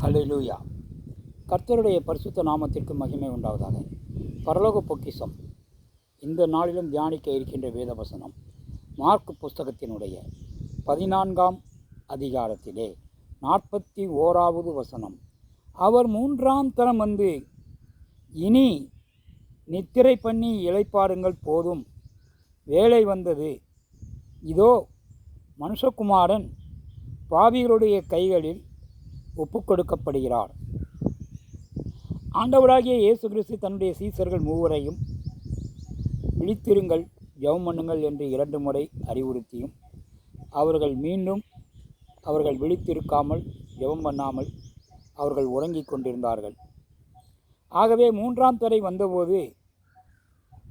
ஹalleluya. கர்த்தருடைய பரிசுத்த நாமத்திற்கு மகிமை உண்டாவதாக. பரலோக பொக்கிஷம். இந்த நாளிலும் தியானிக்க இருக்கின்ற வேத வசனம் மார்க் புஸ்தகத்தினுடைய பதினான்காம் அதிகாரத்திலே நாற்பத்தி ஓராவது வசனம். அவர் மூன்றாம் தரம் வந்து இனி நித்திரை பண்ணி இளைப்பாருங்கள் போதும். வேலை வந்தது. இதோ மனுஷகுமாரன் பாவிகளுடைய கைகளில் ஒப்புக்கொடுக்கப்படுகிறார். ஆண்டவராகிய இயேசு கிறிஸ்து தன்னுடைய சீசர்கள் மூவரையும் விழித்திருங்கள் ஜெபம் பண்ணுங்கள் என்று இரண்டு முறை அறிவுறுத்தியும் அவர்கள் மீண்டும் அவர்கள் விழித்திருக்காமல் ஜெபம் பண்ணாமல் அவர்கள் உறங்கிக் கொண்டிருந்தார்கள். ஆகவே மூன்றாம் தரை வந்தபோது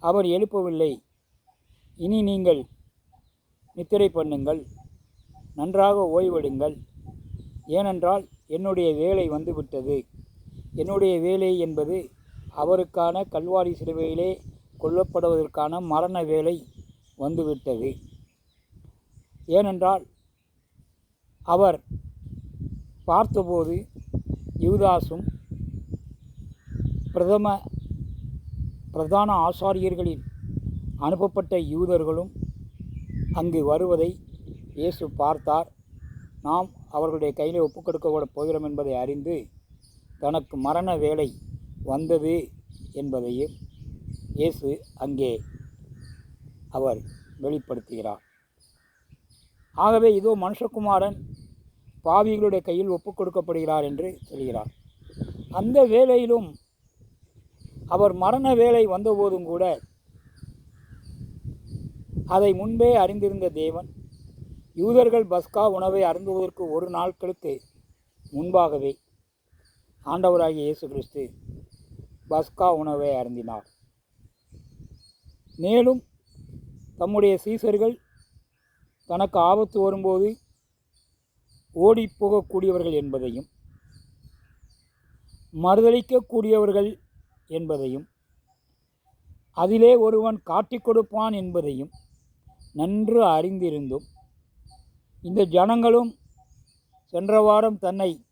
அவர் எழுப்பவில்லை. இனி நீங்கள் நித்திரை பண்ணுங்கள் நன்றாக ஓய்வெடுங்கள் ஏனென்றால் என்னுடைய வேலை வந்துவிட்டது. என்னுடைய வேலை என்பது அவருக்கான கல்வாரி சிலுவையிலே கொல்லப்படுவதற்கான மரண வேலை வந்துவிட்டது. ஏனென்றால் அவர் பார்த்தபோது யுவதாசும் பிரதம பிரதான ஆசாரியர்களில் அனுப்பப்பட்ட யூதர்களும் அங்கு வருவதை இயேசு பார்த்தார். நாம் அவர்களுடைய கையில் ஒப்புக் கொடுக்கப்பட போகிறோம் என்பதை அறிந்து தனக்கு மரண வேலை வந்தது என்பதையும் இயேசு அங்கே அவர் வெளிப்படுத்துகிறார். ஆகவே இதோ மனுஷகுமாரன் பாவிகளுடைய கையில் ஒப்புக் கொடுக்கப்படுகிறார் என்று சொல்கிறார். அந்த வேளையிலும் அவர் மரண வேலை வந்தபோதும் கூட அதை முன்பே அறிந்திருந்த தேவன் யூதர்கள் பஸ்கா உணவை அருந்துவதற்கு ஒரு நாட்களுக்கு முன்பாகவே ஆண்டவராகிய இயேசு கிறிஸ்து பஸ்கா உணவை அருந்தினார். மேலும் தம்முடைய சீசர்கள் தனக்கு ஆபத்து வரும்போது ஓடி போகக்கூடியவர்கள் என்பதையும் மறுதளிக்கக்கூடியவர்கள் என்பதையும் அதிலே ஒருவன் காட்டிக் கொடுப்பான் என்பதையும் நன்று அறிந்திருந்தும் இந்த ஜனங்களும் சென்ற வாரம் தன்னை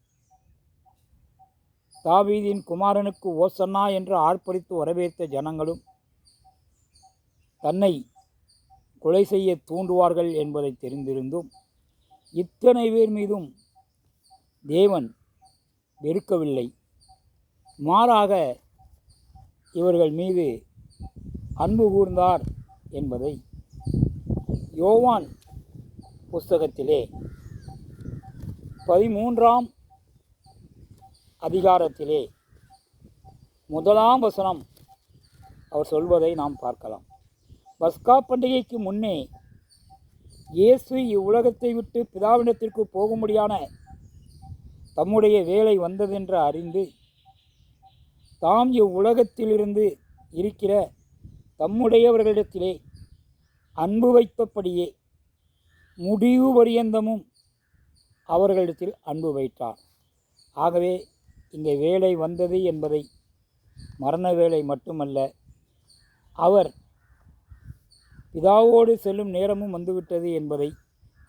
தாவீதின் குமாரனுக்கு ஓசன்னா என்று ஆர்ப்பரித்து வரவேற்ற ஜனங்களும் தன்னை கொலை செய்ய தூண்டுவார்கள் என்பதை தெரிந்திருந்தும் இத்தனை பேர் மீதும் தேவன் வெறுக்கவில்லை. மாறாக இவர்கள் மீது அன்பு கூர்ந்தார் என்பதை யோவான் புஸ்தகத்திலே பதிமூன்றாம் அதிகாரத்திலே முதலாம் வசனம் அவர் சொல்வதை நாம் பார்க்கலாம். பஸ்கா பண்டிகைக்கு முன்னே இயேசு இவ்வுலகத்தை விட்டு பிதாவிடத்திற்கு போகும்படியான தம்முடைய வேலை வந்ததென்று அறிந்து தாம் இவ்வுலகத்திலிருந்து இருக்கிற தம்முடையவர்களிடத்திலே அன்பு வைத்தபடியே முடிவு பரியந்தமும் அவர்களிடத்தில் அன்பு வைத்தார். ஆகவே இங்கே வேலை வந்தது என்பதை மரண வேலை மட்டுமல்ல அவர் பிதாவோடு செல்லும் நேரமும் வந்துவிட்டது என்பதை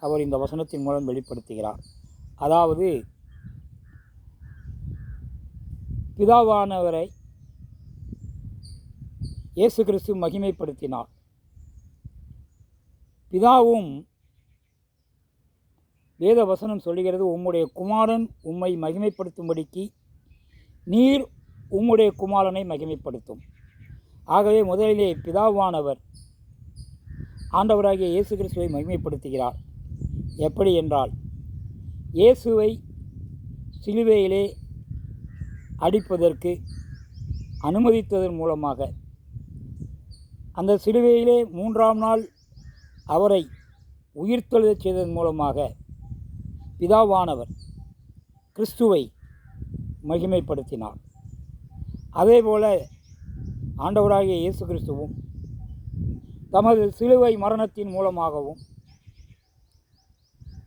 அவர் இந்த வசனத்தின் மூலம் வெளிப்படுத்துகிறார். அதாவது பிதாவானவரை இயேசு கிறிஸ்து மகிமைப்படுத்தினார். பிதாவும் வேத வசனம் சொல்லுகிறது உம்முடைய குமாரன் உம்மை மகிமைப்படுத்தும்படிக்கு நீர் உம்முடைய குமாரனை மகிமைப்படுத்தும். ஆகவே முதலிலே பிதாவானவர் ஆண்டவராகிய இயேசு கிறிஸ்துவை மகிமைப்படுத்துகிறார். எப்படி என்றால் இயேசுவை சிலுவையிலே அடிப்பதற்கு அனுமதித்ததன் மூலமாக அந்த சிலுவையிலே மூன்றாம் நாள் அவரை உயிர்த்தெழுதச் செய்ததன் மூலமாக பிதாவானவர் கிறிஸ்துவை மகிமைப்படுத்தினார். அதேபோல ஆண்டவராகிய இயேசு கிறிஸ்துவும் தமது சிலுவை மரணத்தின் மூலமாகவும்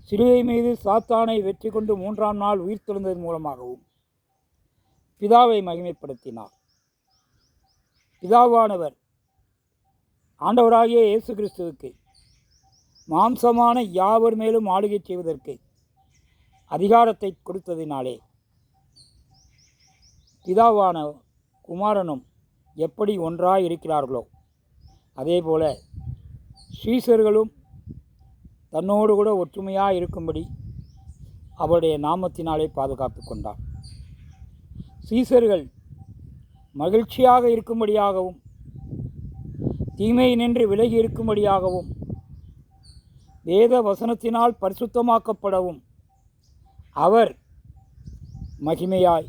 சிலுவை மீது சாத்தானை வெற்றி கொண்டு மூன்றாம் நாள் உயிர்த்தெழுந்ததன் மூலமாகவும் பிதாவை மகிமைப்படுத்தினார். பிதாவானவர் ஆண்டவராகிய இயேசு கிறிஸ்துவுக்கு மாம்சமான யாவர் மேலும் ஆளுகை செய்வதற்கு அதிகாரத்தை கொடுத்ததினாலே. பிதாவான குமாரனும் எப்படி ஒன்றாய் இருக்கிறார்களோ அதே போல ஸ்ரீசர்களும் தன்னோடு கூட ஒற்றுமையாக இருக்கும்படி அவருடைய நாமத்தினாலே பாதுகாத்து கொண்டார். சீசர்கள் மகிழ்ச்சியாக இருக்கும்படியாகவும் தீமை நின்று விலகி இருக்கும்படியாகவும் வேத வசனத்தினால் பரிசுத்தமாக்கப்படவும் அவர் மகிமையாய்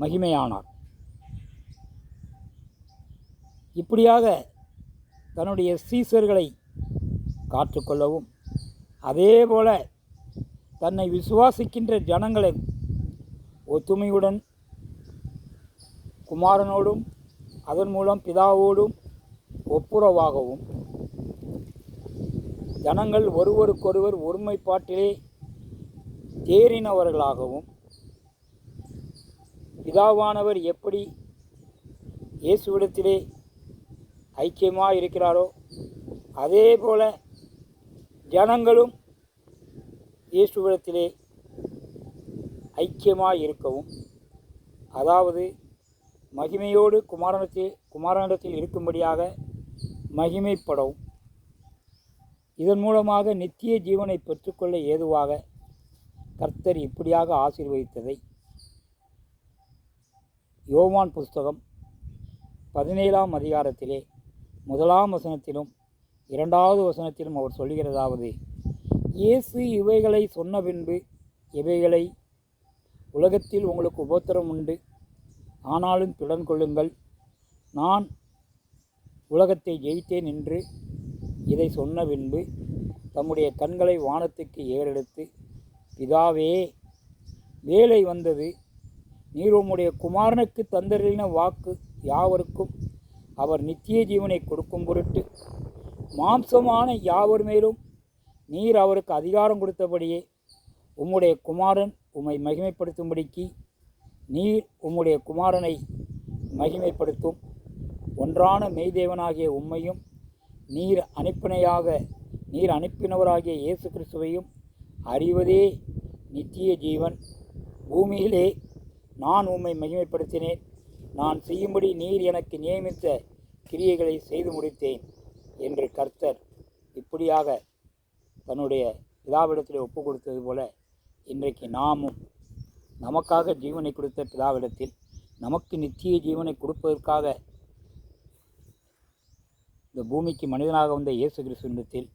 மகிமையானார். இப்படியாக தன்னுடைய சீசர்களை காத்துக்கொள்ளவும் அதேபோல தன்னை விசுவாசிக்கின்ற ஜனங்களை ஒத்துமையுடன் குமாரனோடும் அதன் மூலம் பிதாவோடும் ஒப்புரவாகவும் ஜனங்கள் ஒருவருக்கொருவர் ஒருமைப்பாட்டிலே தேறினவர்களாகவும் பிதாவானவர் எப்படி இயேசுவிடத்திலே ஐக்கியமாக இருக்கிறாரோ அதே போல ஜனங்களும் இயேசுவிடத்திலே ஐக்கியமாக இருக்கவும் அதாவது மகிமையோடு குமாரனத்தில் குமாரனிடத்தில் இருக்கும்படியாக மகிமைப்படவும். இதன் மூலமாக நித்திய ஜீவனை பெற்றுக்கொள்ள ஏதுவாக கர்த்தர் இப்படியாக ஆசீர்வதித்ததை. யோவான் புஸ்தகம் பதினேழாம் அதிகாரத்திலே முதலாம் வசனத்திலும் இரண்டாவது வசனத்திலும் அவர் சொல்கிறதாவது இயேசு இவைகளை சொன்ன பின்பு இவைகளை உலகத்தில் உங்களுக்கு உபத்திரம் உண்டு. ஆனாலும் திடன் கொள்ளுங்கள். நான் உலகத்தை ஜெயித்தேன் என்று இதை சொன்ன பின்பு தம்முடைய கண்களை வானத்துக்கு ஏறெடுத்து பிதாவே வேலை வந்தது. நீர் உம்முடைய குமாரனுக்கு தந்தரின வாக்கு யாவருக்கும் அவர் நித்திய ஜீவனை கொடுக்கும் பொருட்டு. மாம்சமான யாவர் மேலும் நீர் அவருக்கு அதிகாரம் கொடுத்தபடியே உம்முடைய குமாரன் உம்மை மகிமைப்படுத்தும்படிக்கு நீர் உம்முடைய குமாரனை மகிமைப்படுத்தும். ஒன்றான மெய்தேவனாகிய உம்மையும் நீர் அனுப்பினையாக நீர் அனுப்பினவராகிய இயேசு கிறிஸ்துவையும் அறிவதே நித்திய ஜீவன். பூமியிலே நான் உம்மை மகிமைப்படுத்தினேன். நான் செய்யும்படி நீர் எனக்கு நியமித்த கிரியைகளை செய்து முடித்தேன் என்று கர்த்தர் இப்படியாக தன்னுடைய பிதாவிடத்தில் ஒப்பு கொடுத்தது போல இன்றைக்கு நாமும் நமக்காக ஜீவனை கொடுத்த பிதாவிடத்தில் நமக்கு நித்திய ஜீவனை கொடுப்பதற்காக இந்த பூமிக்கு மனிதனாக வந்த இயேசு கிறிஸ்துவத்தில்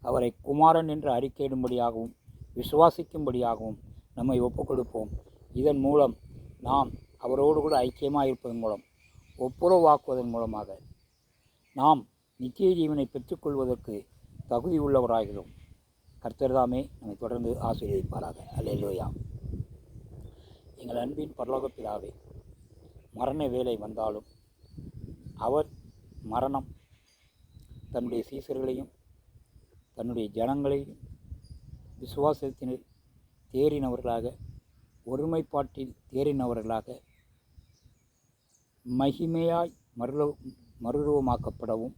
அவரை குமாரன் என்று அறிக்கையிடும்படியாகவும் விசுவாசிக்கும்படியாகவும் நம்மை ஒப்புக் கொடுப்போம் இதன் மூலம் நாம் அவரோடு கூட ஐக்கியமாக இருப்பதன் மூலம் ஒப்புரவாக்குவதன் மூலமாக நாம் நித்திய ஜீவனை பெற்றுக்கொள்வதற்கு தகுதி உள்ளவராகிறோம். கர்த்தர்தாமே நம்மை தொடர்ந்து ஆசீர்வதிப்பாராக. அல்லையா எங்கள் அன்பின் பரலோக பிதாவே மரண வேலை வந்தாலும் அவர் மரணம் தன்னுடைய சீசர்களையும் தன்னுடைய ஜனங்களையும் விசுவாசத்தினர் தேறினவர்களாக ஒருமைப்பாட்டில் தேறினவர்களாக மகிமையாய் மறுல மறுரூபமாக்கப்படவும்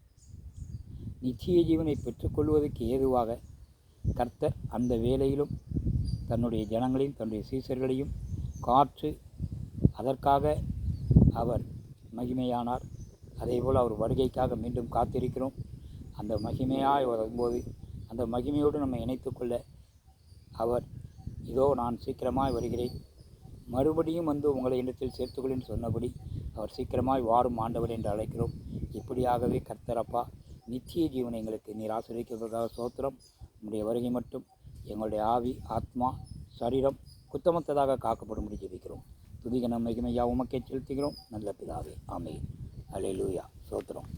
நிச்சய ஜீவனை பெற்றுக்கொள்வதற்கு ஏதுவாக கர்த்தர் அந்த வேலையிலும் தன்னுடைய ஜனங்களையும் தன்னுடைய சீசர்களையும் காற்று அதற்காக அவர் மகிமையானார். அதேபோல் அவர் வருகைக்காக மீண்டும் காத்திருக்கிறோம். அந்த மகிமையாய் வரும்போது அந்த மகிமையோடு நம்ம இணைத்துக்கொள்ள அவர் இதோ நான் சீக்கிரமாய் வருகிறேன். மறுபடியும் வந்து உங்களை இடத்தில் சேர்த்துக்கொள்ளுன்னு சொன்னபடி அவர் சீக்கிரமாய் வாரும் ஆண்டவர் என்று அழைக்கிறோம். இப்படியாகவே கர்த்தரப்பா நித்திய ஜீவனை எங்களுக்கு நீர் ஆசிரியக்கிறதுக்காக சோத்திரம் உங்களுடைய வருகை மட்டும் எங்களுடைய ஆவி ஆத்மா சரீரம் குத்தமத்ததாக காக்கப்படும்படி ஜெபிக்கிறோம். துதிகன மகிமையா உமக்கே செலுத்துகிறோம். நல்ல பிதாவே ஆமே அலையிலூயா சோத்திரம்